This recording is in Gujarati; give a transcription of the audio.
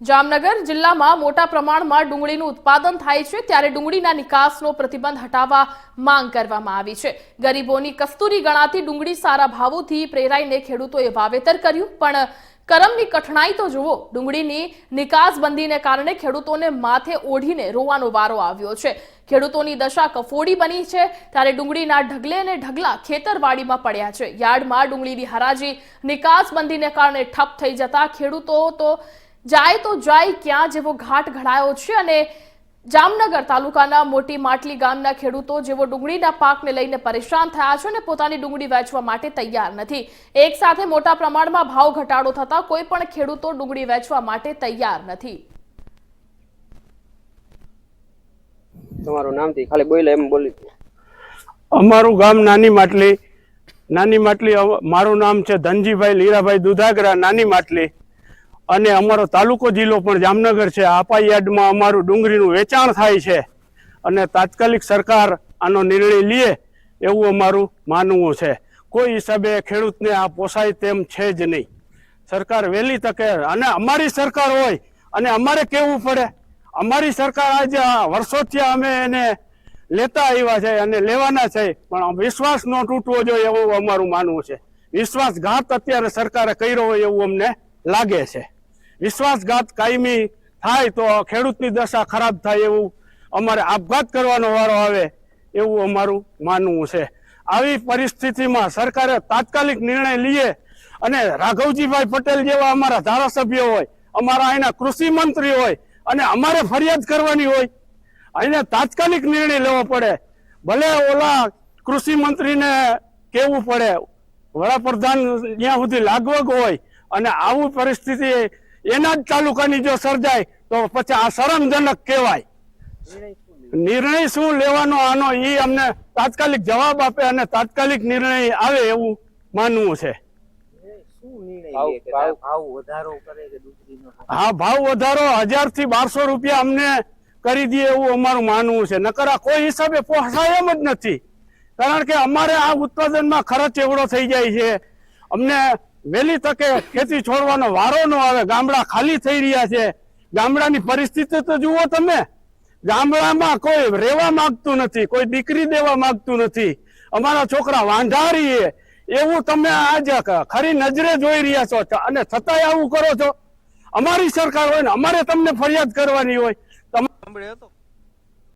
જામનગર જિલ્લામાં મોટા પ્રમાણમાં ડુંગળીનું ઉત્પાદન થાય છે ત્યારે ડુંગળીના નિકાસનો પ્રતિબંધ હટાવવા માંગ કરવામાં આવી છે. ગરીબોની કસ્તુરી ગણાતી ડુંગળી સારા ભાવોથી પ્રેરાઈને ખેડૂતોએ વાવેતર કર્યું, પણ કરમની કઠણાઈ તો જુઓ, ડુંગળીની નિકાસબંધીને કારણે ખેડૂતોને માથે ઓઢીને રોવાનો વારો આવ્યો છે. ખેડૂતોની દશા કફોડી બની છે ત્યારે ડુંગળીના ઢગલે અને ઢગલા ખેતરવાડીમાં પડ્યા છે. યાર્ડમાં ડુંગળીની હરાજી, નિકાસબંધીને કારણે ઠપ થઈ જતા ખેડૂતો તો જાય તો જાય ક્યાં જેવો ઘાટ ઘડાયો છે અને જામનગર તાલુકાના મોટી માટલી ગામના ખેડૂતો જેવો ડુંગળીના પાકને લઈને પરેશાન થયા છે અને પોતાની ડુંગળી વેચવા માટે તૈયાર નથી. એક સાથે મોટા પ્રમાણમાં ભાવ ઘટાડો થતા કોઈ પણ ખેડૂતો ડુંગળી વેચવા માટે તૈયાર નથી. તમારું નામથી ખાલી બોલે એમ બોલી અમારું ગામ નાની માટલી નાની માટલી મારું નામ છે ધનજીભાઈ લીરાભાઈ દુધાગરા નાની માટલી. અને અમારો તાલુકો જિલ્લો પણ જામનગર છે. આપા યાર્ડમાં અમારું ડુંગળીનું વેચાણ થાય છે. અને તાત્કાલિક સરકાર આનો નિર્ણય લે એવું અમારું માનવું છે. કોઈ હિસાબે ખેડૂતને આ પોસાય તેમ છે જ નહીં. સરકાર વહેલી તકે, અને અમારી સરકાર હોય, અને અમારે કેવું પડે? અમારી સરકાર આજે વર્ષોથી અમે એને લેતા આવ્યા છે અને લેવાના છે, પણ વિશ્વાસ ન તૂટવો જોઈએ એવું અમારું માનવું છે. વિશ્વાસઘાત અત્યારે સરકારે કર્યો હોય એવું અમને લાગે છે. વિશ્વાસઘાત કાયમી થાય તો ખેડૂતની દશા ખરાબ થાય એવું અમારે આપઘાત કરવાનો વારો આવે એવું અમારું માનવું છે. આવી પરિસ્થિતિમાં સરકારે તાત્કાલિક નિર્ણય લઈએ અને રાઘવજીભાઈ પટેલ જેવા અમારા ધારાસભ્ય હોય, અમારા અહીંના કૃષિ મંત્રી હોય અને અમારે ફરિયાદ કરવાની હોય, અહીંને તાત્કાલિક નિર્ણય લેવો પડે. ભલે ઓલા કૃષિ મંત્રીને કેવું પડે, વડાપ્રધાન ત્યાં સુધી લાગવગ હોય અને આવું પરિસ્થિતિ એના જ તાલુકાની જો સર્જાય તો પછી આ શરમજનક કહેવાય. નિર્ણય શું લેવાનો આનો એ અમને તાત્કાલિક જવાબ આપે અને તાત્કાલિક નિર્ણય આવે એવું માનવું છે. હા ભાવ વધારો હજારથી બારસો રૂપિયા અમને કરી દે એવું અમારું માનવું છે. નકર આ કોઈ હિસાબે પોસાય એમ જ નથી. કારણ કે અમારે આ ઉત્પાદનમાં ખર્ચ એવડો થઈ જાય છે. અમને વહેલી તકે ખેતી છોડવાનો વારો ન આવે, ગામડા ખાલી થઈ રહ્યા છે. ગામડાની પરિસ્થિતિ તો જુઓ તમે. ગામડામાં કોઈ રહેવા માંગતું નથી, કોઈ દીકરી દેવા માંગતું નથી. અમારા છોકરા વાંઢારી એવું તમે આજે ખરી નજરે જોઈ રહ્યા છો. અને છતાંય આવું કરો છો. અમારી સરકાર હોય ને, અમારે તમને ફરિયાદ કરવાની હોય. તમે